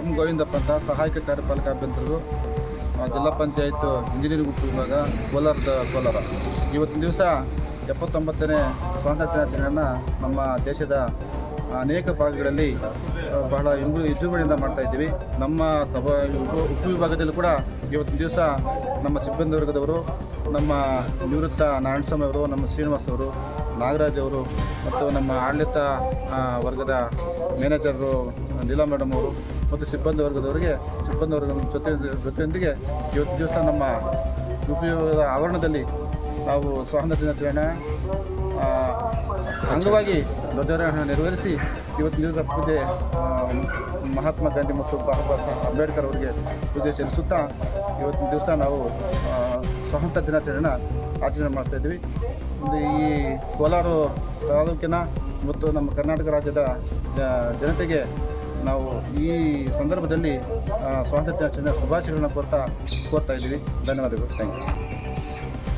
M Govindappa ಅಂತ ಸಹಾಯಕ ಕಾರ್ಯಪಾಲಕ ಅಭ್ಯಂತರರು ಜಿಲ್ಲಾ ಪಂಚಾಯತ್ ಇಂಜಿನಿಯರಿಂಗ್ ಉಪವಿಭಾಗ ಕೋಲಾರದ ಕೋಲಾರ. ಇವತ್ತಿನ ದಿವಸ ಎಪ್ಪತ್ತೊಂಬತ್ತನೇ ಸ್ವಾತಂತ್ರ್ಯ ದಿನಾಚರಣೆಯನ್ನು ನಮ್ಮ ದೇಶದ ಅನೇಕ ಭಾಗಗಳಲ್ಲಿ ಬಹಳ ವಿಜೃಂಭಣೆಯಿಂದ ಮಾಡ್ತಾ ಇದ್ದೀವಿ. ನಮ್ಮ ಸಭಾ ಉಪ ಉಪವಿಭಾಗದಲ್ಲೂ ಕೂಡ ಇವತ್ತಿನ ದಿವಸ ನಮ್ಮ ಸಿಬ್ಬಂದಿ ವರ್ಗದವರು, ನಮ್ಮ ನಿವೃತ್ತ ನಾರಾಯಣಸ್ವಾಮಿ ಅವರು, ನಮ್ಮ ಶ್ರೀನಿವಾಸ್ ಅವರು, ನಾಗರಾಜ್ ಅವರು ಮತ್ತು ನಮ್ಮ ಆಡಳಿತ ವರ್ಗದ ಮ್ಯಾನೇಜರು ನೀಲಾ ಮೇಡಮ್ ಅವರು ಮತ್ತು ಸಿಬ್ಬಂದಿ ವರ್ಗದವರಿಗೆ, ಸಿಬ್ಬಂದಿ ವರ್ಗದ ಜೊತೆ ಜೊತೆಯೊಂದಿಗೆ ಇವತ್ತು ದಿವಸ ನಮ್ಮ ಉಪಯೋಗದ ಆವರಣದಲ್ಲಿ ನಾವು ಸ್ವಾತಂತ್ರ್ಯ ದಿನಾಚರಣೆ ಅಂಗವಾಗಿ ಧ್ವಜಾರೋಹಣ ನೆರವೇರಿಸಿ ಇವತ್ತು ದಿವಸ ಪೂಜೆ ಮಹಾತ್ಮ ಗಾಂಧಿ ಮತ್ತು ಬಾಬಾ ಅಂಬೇಡ್ಕರ್ ಅವರಿಗೆ ಪೂಜೆ ಸಲ್ಲಿಸುತ್ತಾ ಇವತ್ತಿನ ದಿವಸ ನಾವು ಸ್ವಾತಂತ್ರ್ಯ ದಿನಾಚರಣೆನ ಆಚರಣೆ ಮಾಡ್ತಾ ಇದ್ದೀವಿ. ಒಂದು ಈ ಕೋಲಾರ ತಾಲೂಕಿನ ಮತ್ತು ನಮ್ಮ ಕರ್ನಾಟಕ ರಾಜ್ಯದ ಜನತೆಗೆ ನಾವು ಈ ಸಂದರ್ಭದಲ್ಲಿ ಸ್ವಾತಂತ್ರ್ಯ ಶುಭಾಶಯಗಳನ್ನ ಕೋರ್ತಾ ಕೋರ್ತಾ ಇದ್ದೀವಿ. ಧನ್ಯವಾದಗಳು. Thank you